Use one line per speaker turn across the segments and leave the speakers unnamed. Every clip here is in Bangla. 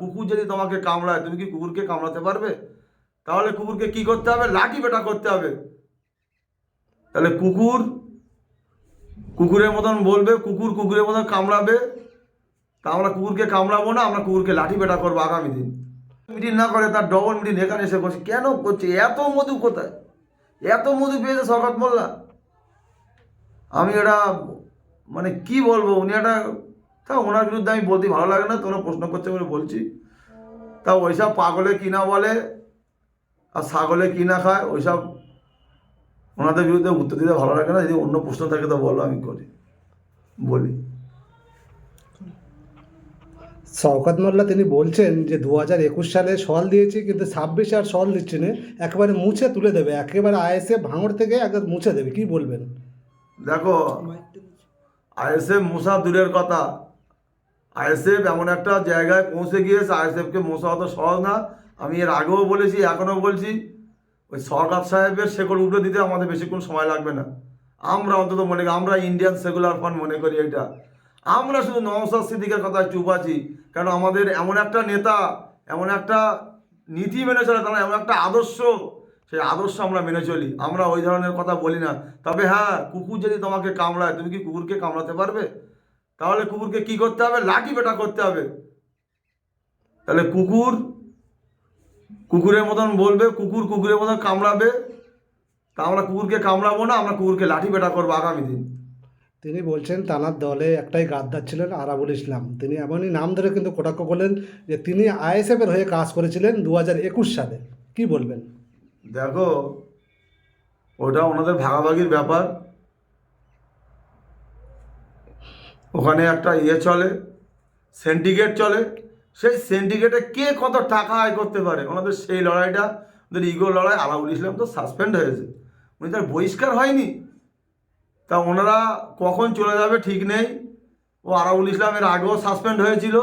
কুকুর যদি তোমাকে কামড়ায়, তুমি কি কুকুরকে কামড়াতে পারবে? তাহলে কুকুরকে কি করতে হবে? লাঠি বেটা করতে হবে। তাহলে কুকুর কুকুরের মতন বলবে, কুকুর কুকুরের মতন কামড়াবে। তা আমরা কুকুরকে কামড়াবো না, আমরা কুকুরকে লাঠি বেটা করব আগামী দিন। মিটিং না করে তার ডবল মিটিং এখানে এসে করছে কেন করছে? এত মধু কোথায়? এত মধু পেয়েছে শরৎ মোল্লা। আমি এটা মানে কি বলব, উনি একটা তা ওনার বিরুদ্ধে আমি বলতে ভালো লাগে না তোমরা প্রশ্ন করছে বলে বলছি। তা ওইসব পাগলে কিনা বলে আর ছাগলে কিনা খায় ওইসব ওনাদের বিরুদ্ধে উত্তর দিতে ভালো লাগে না যদি অন্য প্রশ্ন থাকে তো বলো আমি করি বলি।
শওকত মোল্লা তিনি বলছেন যে দু হাজার একুশ সালে সল দিয়েছি কিন্তু ছাব্বিশে আর সল দিচ্ছি না একেবারে মুছে তুলে দেবে একেবারে আইএসএ ভাঙড় থেকে একবার মুছে দেবে কি বলবেন?
দেখো আইএসএফ মশা দূরের কথা আইএসএফ এমন একটা জায়গায় পৌঁছে গিয়েছে, আইএসএফকে মশা অত সহজ না। আমি এর আগেও বলেছি, এখনও বলছি, ওই সরকার সাহেবের শেকড় উঠে দিতে আমাদের বেশিক্ষণ সময় লাগবে না। আমরা অন্তত মনে করি, আমরা ইন্ডিয়ান সেকুলার ফান্ড মনে করি এটা। আমরা শুধু নওসাদ সিদ্দিকের কথায় চুপ আছি, কারণ আমাদের এমন একটা নেতা, এমন একটা নীতি মেনে চলে, তারা এমন একটা আদর্শ, সেই আদর্শ আমরা মেনে চলি। আমরা ওই ধরনের কথা বলি না। তবে হ্যাঁ কুকুর যদি তোমাকে কামড়ায়, তুমি কি কুকুরকে কামড়াতে পারবে? তাহলে কুকুরকে কি করতে হবে? লাঠি বেটা করতে হবে। তাহলে কুকুর কুকুরের মতন বলবে কুকুর কুকুরের মতন কামড়াবে। তা আমরা কুকুরকে কামড়াবো না আমরা কুকুরকে লাঠি বেটা করব আগামী দিন।
তিনি বলছেন তানার দলে একটাই গাদ্দার ছিলেন আরাবুল ইসলাম। তিনি এমনই নাম ধরে কিন্তু কটাক্ষ করলেন যে তিনি আইএসএফের হয়ে কাজ করেছিলেন দু হাজার একুশ সালে। কি বলবেন?
দেখো ওটা ওনাদের ভাগাভাগির ব্যাপার। ওখানে একটা ইয়ে চলে সেন্টিগেট চলে। সেই সেন্টিগেটে কে কত টাকা আয় করতে পারে? ওনাদের সেই লড়াইটা, ওদের ইগো লড়াই, আলাউল ইসলাম তো সাসপেন্ড হয়েছে। উনি তার বহিষ্কার হয়নি। তা ওনারা কখন চলে যাবে ঠিক নেই। ও আরাবুল ইসলামের আগেও সাসপেন্ড হয়েছিল।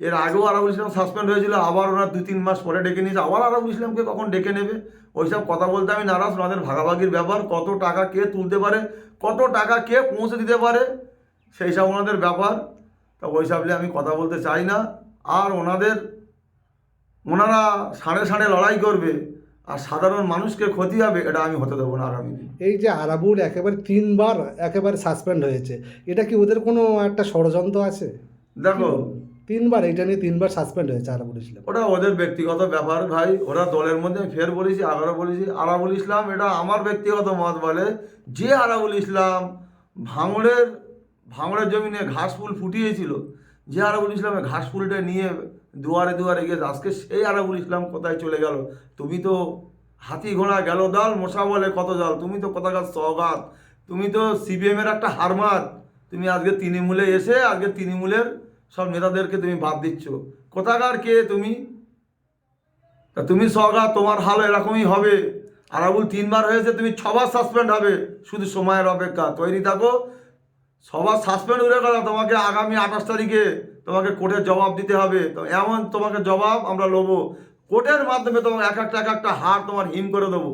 এর আগেও আরাবুল ইসলাম সাসপেন্ড হয়েছিল, আবার ওরা দু তিন মাস পরে ডেকে নিয়েছে। আবার আরাবুল ইসলামকে কখন ডেকে নেবে? ওইসব কথা বলতে আমি নারাজ। ওনাদের ভাগাভাগির ব্যাপার, কত টাকা কে তুলতে পারে, কত টাকা কে পৌঁছে দিতে পারে। সেই সব ওনাদের ব্যাপার। তা ওইসব নিয়ে আমি কথা বলতে চাই না। আর ওনাদের ওনারা সাড়ে সাড়ে লড়াই করবে। আর সাধারণ মানুষকে ক্ষতি হবে এটা আমি হতে দেবো না আগামী দিন।
এই যে আরাবুল একেবারে তিনবার একেবারে সাসপেন্ড হয়েছে এটা কি ওদের কোনো একটা ষড়যন্ত্র আছে?
দেখো।
তিনবার এটা নিয়ে তিনবার সাসপেন্ড হয়েছে আরাবুল ইসলাম।
ওটা ওদের ব্যক্তিগত ব্যাপার ভাই। ওরা দলের মধ্যে ফের বলেছি আবারও বলেছি আরাবুল ইসলাম এটা আমার ব্যক্তিগত মত বলে যে আরাবুল ইসলাম ভাঙড়ের ভাঙড়ের জমিনে ঘাস ফুল ফুটিয়েছিল, যে আরাবুল ইসলামের ঘাস ফুলটা নিয়ে দুয়ারে দুয়ারে গিয়ে আজকে সেই আরাবুল ইসলাম কোথায় চলে গেল? তুমি তো হাতি ঘোড়া গেল দাল, মশা বলে কত জাল তুমি তো কোথাকার সগাত তুমি তো সিপিএমের একটা হারমাত তুমি আজকে তৃণমূলে এসে আজকে তৃণমূলের সব নেতাদেরকে তুমি বাদ দিচ্ছ। কোথাকার কে তুমি? তা তুমি সগা তোমার হাল এরকমই হবে। আরাবুল তিনবার হয়েছে, তুমি ছবার সাসপেন্ড হবে। শুধু সময়ের অপেক্ষা, তৈরি থাকো। সবার সাসপেন্ড উড়ে গেল তোমাকে আগামী আঠাশ তারিখে তোমাকে কোর্টের জবাব দিতে হবে। তো এমন তোমাকে জবাব আমরা লোবো। কোর্টের মাধ্যমে তোমার এক একটা এক একটা হার তোমার হিম করে দেবো।